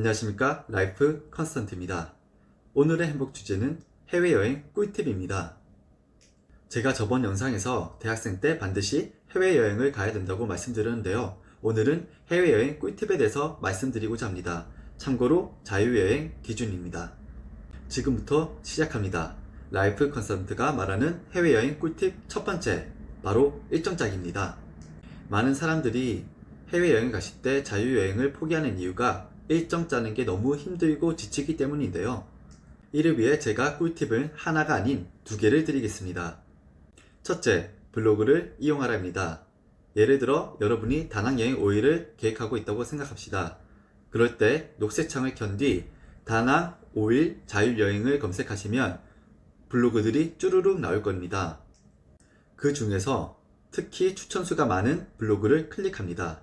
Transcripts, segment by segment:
안녕하십니까 라이프 컨스턴트입니다. 오늘의 행복 주제는 해외여행 꿀팁입니다. 제가 저번 영상에서 대학생 때 반드시 해외여행을 가야 된다고 말씀드렸는데요. 오늘은 해외여행 꿀팁에 대해서 말씀드리고자 합니다. 참고로 자유여행 기준입니다. 지금부터 시작합니다. 라이프 컨설턴트가 말하는 해외여행 꿀팁 첫 번째, 바로 일정 짜기입니다. 많은 사람들이 해외여행 가실 때 자유여행을 포기하는 이유가 일정 짜는 게 너무 힘들고 지치기 때문인데요. 이를 위해 제가 꿀팁을 하나가 아닌 두 개를 드리겠습니다. 첫째, 블로그를 이용하라입니다. 예를 들어 여러분이 다낭여행 5일을 계획하고 있다고 생각합시다. 그럴 때 녹색 창을 켠 뒤 다낭 5일 자유여행을 검색하시면 블로그들이 쭈루룩 나올 겁니다. 그 중에서 특히 추천수가 많은 블로그를 클릭합니다.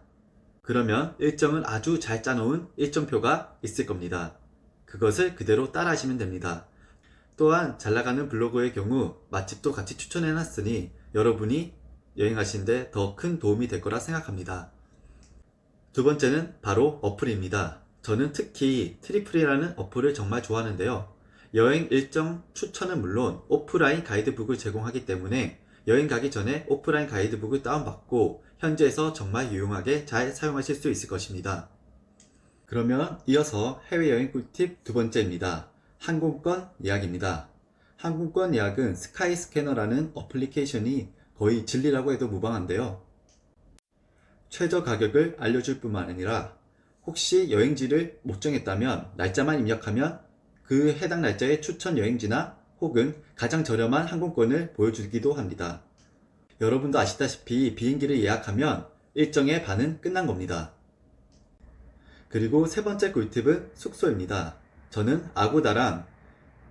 그러면 일정을 아주 잘 짜놓은 일정표가 있을 겁니다. 그것을 그대로 따라 하시면 됩니다. 또한 잘 나가는 블로그의 경우 맛집도 같이 추천해 놨으니 여러분이 여행하시는데 더 큰 도움이 될 거라 생각합니다. 두 번째는 바로 어플입니다. 저는 특히 트리플이라는 어플을 정말 좋아하는데요. 여행 일정 추천은 물론 오프라인 가이드북을 제공하기 때문에 여행 가기 전에 오프라인 가이드북을 다운받고 현지에서 정말 유용하게 잘 사용하실 수 있을 것입니다. 그러면 이어서 해외여행 꿀팁 두 번째입니다. 항공권 예약입니다. 항공권 예약은 스카이스캐너라는 어플리케이션이 거의 진리라고 해도 무방한데요. 최저 가격을 알려줄 뿐만 아니라 혹시 여행지를 못 정했다면 날짜만 입력하면 그 해당 날짜의 추천 여행지나 혹은 가장 저렴한 항공권을 보여주기도 합니다. 여러분도 아시다시피 비행기를 예약하면 일정의 반은 끝난 겁니다. 그리고 세 번째 꿀팁은 숙소입니다. 저는 아고다랑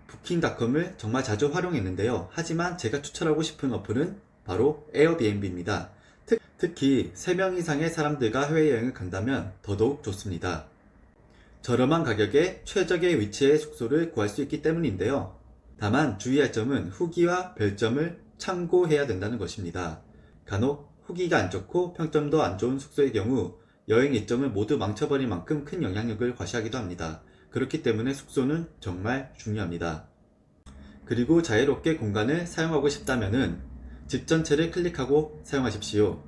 부킹닷컴을 정말 자주 활용했는데요. 하지만 제가 추천하고 싶은 어플은 바로 에어비앤비입니다. 특, 특히 3명 이상의 사람들과 해외여행을 간다면 더더욱 좋습니다. 저렴한 가격에 최적의 위치의 숙소를 구할 수 있기 때문인데요. 다만 주의할 점은 후기와 별점을 참고해야 된다는 것입니다. 간혹 후기가 안 좋고 평점도 안 좋은 숙소의 경우 여행 일정을 모두 망쳐버릴 만큼 큰 영향력을 과시하기도 합니다. 그렇기 때문에 숙소는 정말 중요합니다. 그리고 자유롭게 공간을 사용하고 싶다면은 집 전체를 클릭하고 사용하십시오.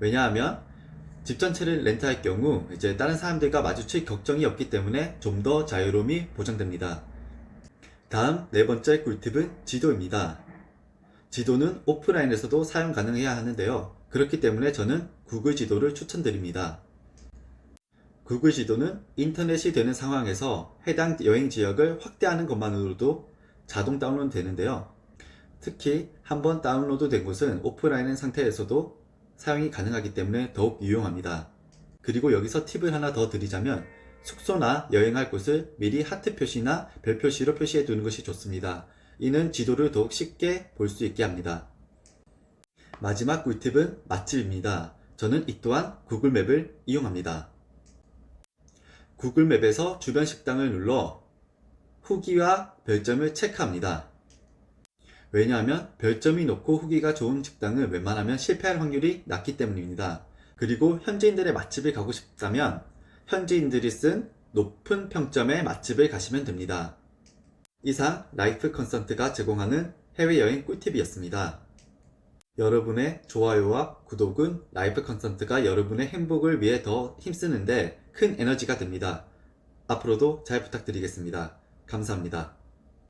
왜냐하면 집 전체를 렌트할 경우 이제 다른 사람들과 마주칠 걱정이 없기 때문에 좀 더 자유로움이 보장됩니다. 다음 네 번째 꿀팁은 지도입니다. 지도는 오프라인에서도 사용 가능해야 하는데요. 그렇기 때문에 저는 구글 지도를 추천드립니다. 구글 지도는 인터넷이 되는 상황에서 해당 여행 지역을 확대하는 것만으로도 자동 다운로드 되는데요. 특히 한번 다운로드 된 곳은 오프라인 상태에서도 사용이 가능하기 때문에 더욱 유용합니다. 그리고 여기서 팁을 하나 더 드리자면 숙소나 여행할 곳을 미리 하트 표시나 별 표시로 표시해 두는 것이 좋습니다. 이는 지도를 더욱 쉽게 볼 수 있게 합니다. 마지막 꿀팁은 맛집입니다. 저는 이 또한 구글맵을 이용합니다. 구글맵에서 주변 식당을 눌러 후기와 별점을 체크합니다. 왜냐하면 별점이 높고 후기가 좋은 식당은 웬만하면 실패할 확률이 낮기 때문입니다. 그리고 현지인들의 맛집을 가고 싶다면 현지인들이 쓴 높은 평점의 맛집을 가시면 됩니다. 이상 라이프 컨설트가 제공하는 해외여행 꿀팁이었습니다. 여러분의 좋아요와 구독은 라이프 컨설트가 여러분의 행복을 위해 더 힘쓰는데 큰 에너지가 됩니다. 앞으로도 잘 부탁드리겠습니다. 감사합니다.